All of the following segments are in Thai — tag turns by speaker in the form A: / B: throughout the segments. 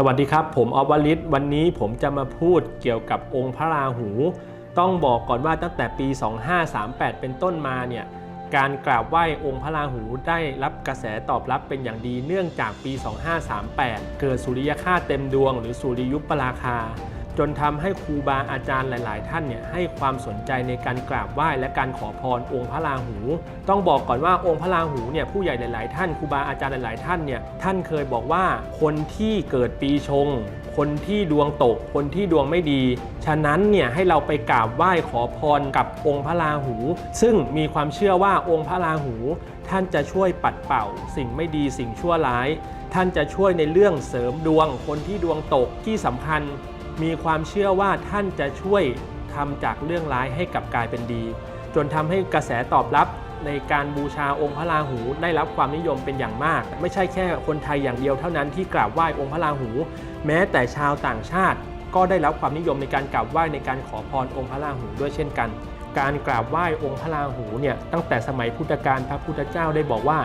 A: สวัสดีครับ ผมออฟวลิตวันนี้ผมจะมาพูดเกี่ยวกับองค์พระราหู ต้องบอกก่อนว่าตั้งแต่ปี 2538 เป็นต้นมาเนี่ยการกราบไหว้องค์พระราหูได้รับกระแสตอบรับเป็นอย่างดีเนื่องจากปี 2538 เกิดสุริยค่าเต็มดวง หรือสุริยุปราคา จนทำให้ครูบาอาจารย์หลาย ๆ ท่านเนี่ยให้ความสนใจในการกราบไหว้และการขอพรองค์พระราหู ต้องบอกก่อนว่าองค์พระราหูเนี่ยผู้ใหญ่หลาย ๆ ท่านครูบาอาจารย์หลาย ๆ ท่านเนี่ยท่านเคยบอกว่าคนที่เกิดปีชง คนที่ดวงตก คนที่ดวงไม่ดี ฉะนั้นเนี่ยให้เราไปกราบไหว้ขอพรกับองค์พระราหู ซึ่งมีความเชื่อว่าองค์พระราหู ท่านจะช่วยปัดเป่า สิ่งไม่ดีสิ่งชั่วร้าย ท่านจะช่วยในเรื่องเสริมดวง คนที่ดวงตกที่สำคัญ มีความเชื่อว่าท่านจะช่วยทำจากเรื่องร้ายให้กลับกลายเป็นดี จนทำให้กระแสตอบรับในการบูชาองค์พระราหูได้รับความนิยมเป็นอย่างมาก ไม่ใช่แค่คนไทยอย่างเดียวเท่านั้นที่กราบไหว้องค์พระราหู แม้แต่ชาวต่างชาติ ก็ได้รับความนิยมในการกราบไหว้ในการขอพรองค์พระราหูด้วยเช่นกัน การกราบไหว้องค์พระราหูเนี่ยตั้งแต่สมัยพุทธกาลพระพุทธเจ้าได้บอกว่า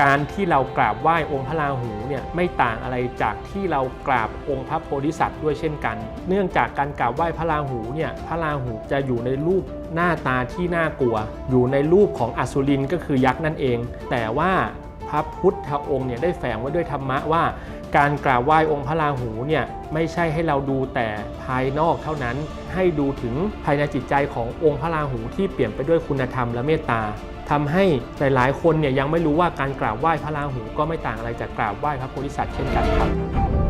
A: การที่เรากราบไหว้องค์พระราหูเนี่ยไม่ต่างอะไรจากที่เรากราบองค์พระโพธิสัตว์ด้วยเช่นกัน เนื่องจากการกราบไหว้พระราหูเนี่ยพระราหูจะอยู่ในรูปหน้าตาที่น่ากลัว อยู่ในรูปของอสุรินก็คือยักษ์นั่นเอง แต่ว่า พระพุทธองค์เนี่ยได้แฝงไว้ด้วยธรรมะว่า การกราบไหว้องค์พระราหูเนี่ยไม่ใช่ให้เราดูแต่ภายนอกเท่านั้น ให้ดูถึงภายในจิตใจขององค์พระราหูที่เปลี่ยนไปด้วยคุณธรรมและเมตตาทำให้หลายๆ คนเนี่ยยังไม่รู้ว่าการกราบไหว้พระราหูก็ไม่ต่างอะไรจากกราบไหว้พระโพธิสัตว์เช่นกันครับ